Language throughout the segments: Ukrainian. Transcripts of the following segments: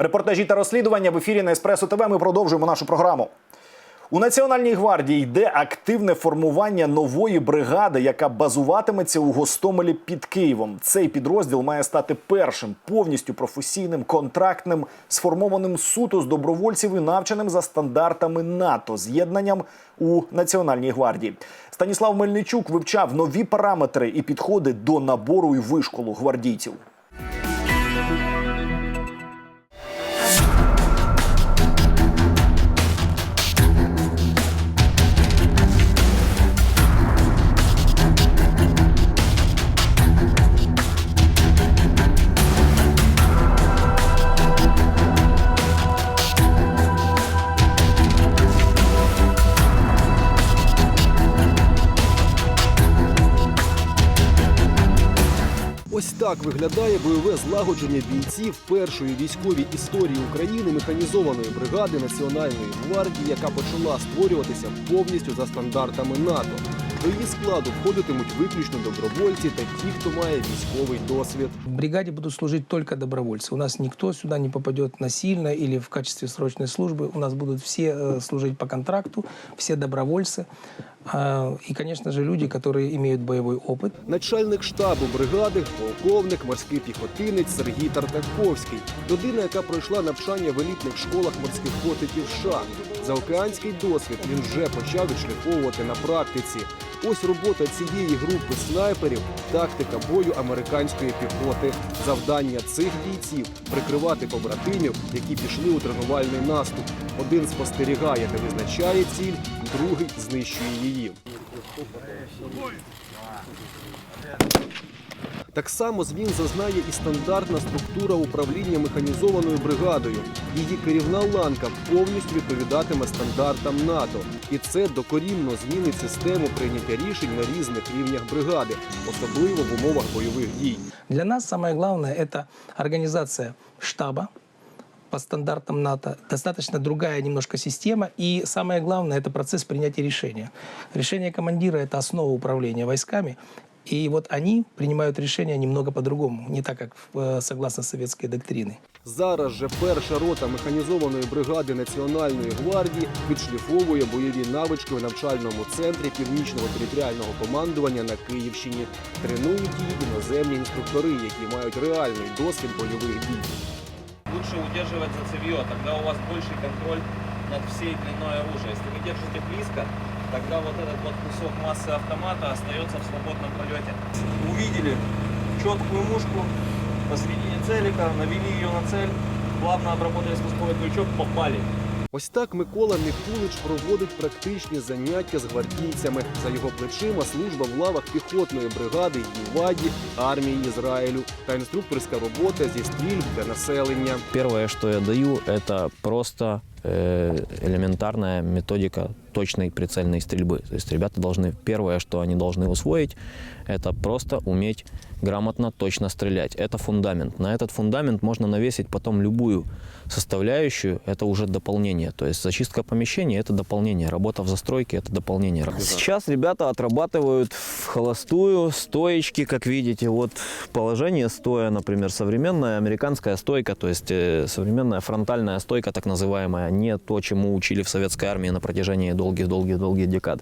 Репортажі та розслідування в ефірі на Еспресо ТВ. Ми продовжуємо нашу програму. У Національній гвардії йде активне формування нової бригади, яка базуватиметься у Гостомелі під Києвом. Цей підрозділ має стати першим повністю професійним, контрактним, сформованим суто з добровольців і навченим за стандартами НАТО з'єднанням у Національній гвардії. Станіслав Мельничук вивчав нові параметри і підходи до набору і вишколу гвардійців. Так виглядає бойове злагодження бійців першої військовій історії України механізованої бригади Національної гвардії, яка почала створюватися повністю за стандартами НАТО. До її складу входитимуть виключно добровольці та ті, хто має військовий досвід. В бригаде будут служить только добровольцы. У нас никто сюда не попадет насильно или в качестве срочной службы. У нас будут все э, служить по контракту, все добровольцы. А, И, конечно же, люди, которые имеют боевой опыт. Начальник штабу бригади, полковник, морський піхотинець Сергій Тартаковський. Людина, яка пройшла навчання в елітних школах морських котиків США. Заокеанський досвід він вже почав відшліфовувати на практиці. Ось робота цієї групи снайперів, тактика бою американської піхоти. Завдання цих бійців прикривати побратимів, які пішли у тренувальний наступ. Один спостерігає та визначає ціль, другий знищує її. Так само змін зазнає і стандартна структура управління механізованою бригадою. Її керівна ланка повністю відповідатиме стандартам НАТО, і це докорінно змінить систему прийняття рішень на різних рівнях бригади, особливо в умовах бойових дій. Для нас самое главное – это организация штаба по стандартам НАТО. Достаточно другая немножко система. И самое главное – это процесс принятия решения. Решение командира – это основа управления войсками. И вот они принимают решения немного по-другому, не так, как э, согласно советской доктрине. Зараз же перша рота механізованої бригади Національної гвардії відшліфовує бойові навички в навчальному центрі північного територіального командування на Київщині. Тренують її іноземні інструктори, які мають реальний досвід бойових дій. Лучше удерживать за цевье, тогда у вас больший контроль над всей длиной оружия. Если вы держите близко, тогда вот этот вот кусок массы автомата остается в свободном полете. Увидели четкую мушку посередине целика, навели ее на цель, плавно обработали спусковой крючок, попали. Ось так Микола Мікулич проводить практичні заняття з гвардійцями. За його плечима служба в лавах піхотної бригади Юваді, армії Ізраїлю та інструкторська робота зі стрільб для населення. Первое, что я даю, это просто э, элементарная методика точной прицельной стрельбы. То есть ребята должны, первое, что они должны усвоить, это просто уметь грамотно, точно стрелять. Это фундамент. На этот фундамент можно навесить потом любую составляющую, это уже дополнение. То есть зачистка помещения – это дополнение, работа в застройке – это дополнение. Сейчас ребята отрабатывают в холостую стоечки, как видите. Вот положение стоя, например, современная американская стойка, то есть э, современная фронтальная стойка, так называемая, не то, чему учили в советской армии на протяжении долгих-долгих-долгих декад.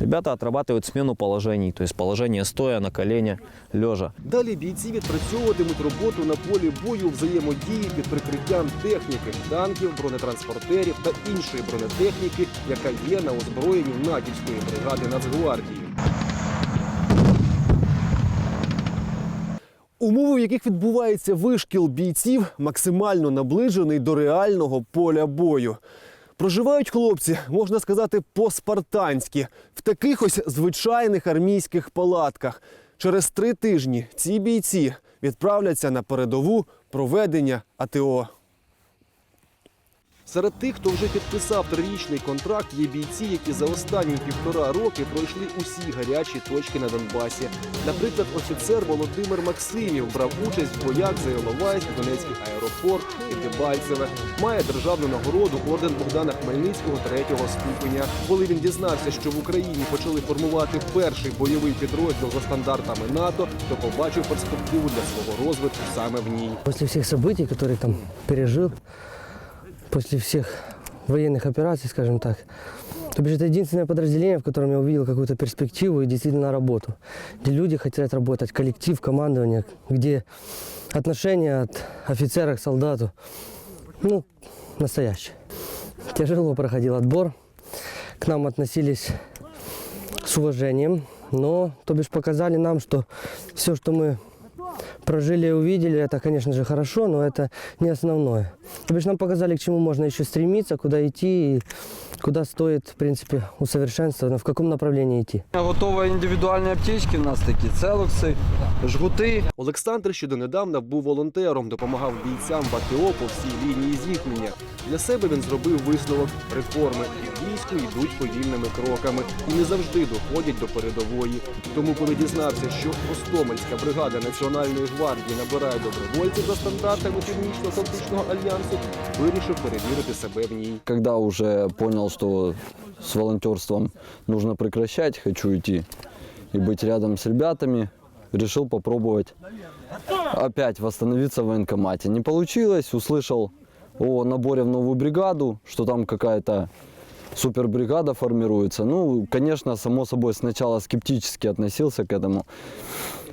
Ребята отрабатывают смену положений, то есть положение стоя, на колене, лежа. Далі бійці відпрацьовуватимуть роботу на полі бою взаємодії під прикриттям техніки, танків, бронетранспортерів та іншої бронетехніки, яка є на озброєнні натівської бригади Нацгвардії. Умови, в яких відбувається вишкіл бійців, максимально наближений до реального поля бою. Проживають хлопці, можна сказати, по-спартанськи, в таких ось звичайних армійських палатках. Через три тижні ці бійці відправляться на передову проведення АТО. Серед тих, хто вже підписав трирічний контракт, є бійці, які за останні півтора роки пройшли усі гарячі точки на Донбасі. Наприклад, офіцер Володимир Максимів брав участь в боях за Іловайськ, Донецький аеропорт і Дебальцеве. Має державну нагороду орден Богдана Хмельницького третього ступеня. Коли він дізнався, що в Україні почали формувати перший бойовий підрозділ за стандартами НАТО, то побачив перспективу для свого розвитку саме в ній. После всех событий, которые там пережил, после всех военных операций, скажем так, то бишь это единственное подразделение, в котором я увидел какую-то перспективу и действительно работу. Где люди хотят работать, коллектив, командование, где отношение от офицера к солдату, ну, настоящее. Тяжело проходил отбор, к нам относились с уважением, но, то бишь, показали нам, что все, что мы прожили и увидели, это, конечно же, хорошо, но это не основное. То бишь нам показали, к чему можно еще стремиться, куда идти и куда стоит, в принципе, усовершенствоваться, в каком направлении идти. Готові індивідуальні аптечки, у нас такі целокси, жгути. Олександр ще донедавна був волонтером, допомагав бійцям в АТО по всій лінії зіткнення. Для себе він зробив висновок реформи і війську йдуть повільними кроками і не завжди доходять до передової. Тому, коли дізнався, що Гостомельська бригада Національної гвардії набирає добровольців за стандартами Північно-Атлантичного альянсу, вирішив перевірити себе в ній. Когда уже понял, что с волонтерством нужно прекращать, хочу идти и быть рядом с ребятами, решил попробовать опять восстановиться в военкомате. Не получилось, услышал о наборе в новую бригаду, что там какая-то супербригада формируется. Ну, конечно, само собой, сначала скептически относился к этому.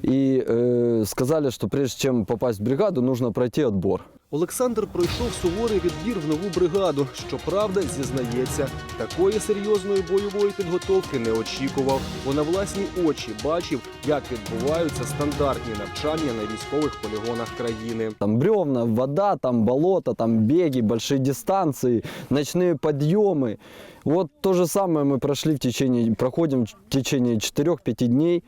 И э, сказали, что прежде чем попасть в бригаду, нужно пройти отбор. Олександр пройшов суворий відбір в нову бригаду. Щоправда, зізнається, такої серйозної бойової підготовки не очікував, бо на власні очі бачив, як відбуваються стандартні навчання на військових полігонах країни. Там бревна, вода, там болото, там беги, большие дистанции, ночные подъемы. Вот то же самое мы прошли в течение, проходим в течение 4-5 дней.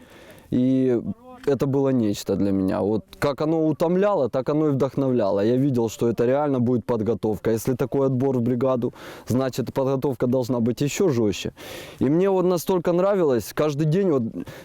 И Это было нечто для меня. Вот как оно утомляло, так оно и вдохновляло. Я видел, что это реально будет подготовка. Если такой отбор в бригаду, значит подготовка должна быть еще жестче. И мне вот настолько нравилось, каждый день, вот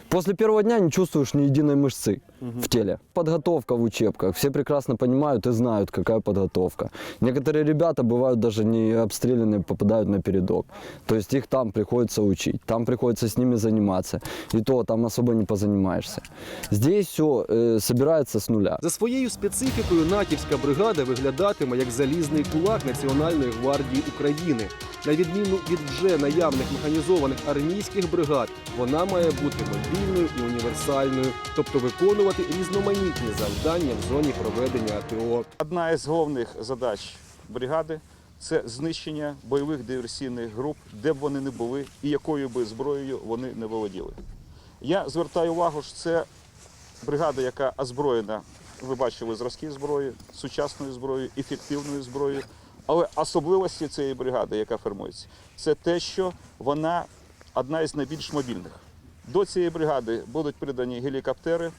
после первого дня не чувствуешь ни единой мышцы в теле. Подготовка в учебках. Все прекрасно понимают и знают, какая подготовка. Некоторые ребята бывают даже не обстрелянные, попадают на передок. То есть их там приходится учить, там приходится с ними заниматься. И то там особо не позанимаешься. Здесь все собирается с нуля. За своєю специфікою натівська бригада виглядатиме як залізний кулак Національної гвардії України. На відміну від вже наявних механізованих армійських бригад, вона має бути мобільною і універсальною, тобто виконувати різноманітні завдання в зоні проведення АТО. Одна із головних задач бригади це знищення бойових диверсійних груп, де б вони не були і якою би зброєю вони не володіли. Я звертаю увагу, що це бригада, яка озброєна, ви бачили зразки зброї, сучасною зброєю, ефективною зброєю. Але особливості цієї бригади, яка формується, це те, що вона одна із найбільш мобільних. До цієї бригади будуть придані гелікоптери,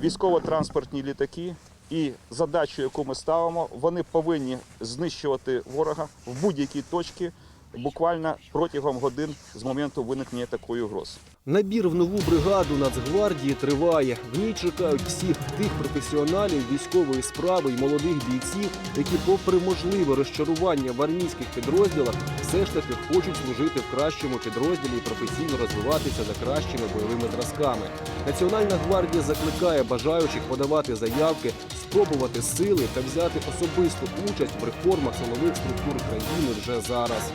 військово-транспортні літаки. І задачу, яку ми ставимо, вони повинні знищувати ворога в будь-якій точці буквально протягом годин з моменту виникнення такої угрози. Набір в нову бригаду Нацгвардії триває. В ній чекають всіх тих професіоналів військової справи і молодих бійців, які, попри можливе розчарування в армійських підрозділах, все ж таки хочуть служити в кращому підрозділі і професійно розвиватися за кращими бойовими зразками. Національна гвардія закликає бажаючих подавати заявки, спробувати сили та взяти особисту участь в реформах силових структур країни вже зараз.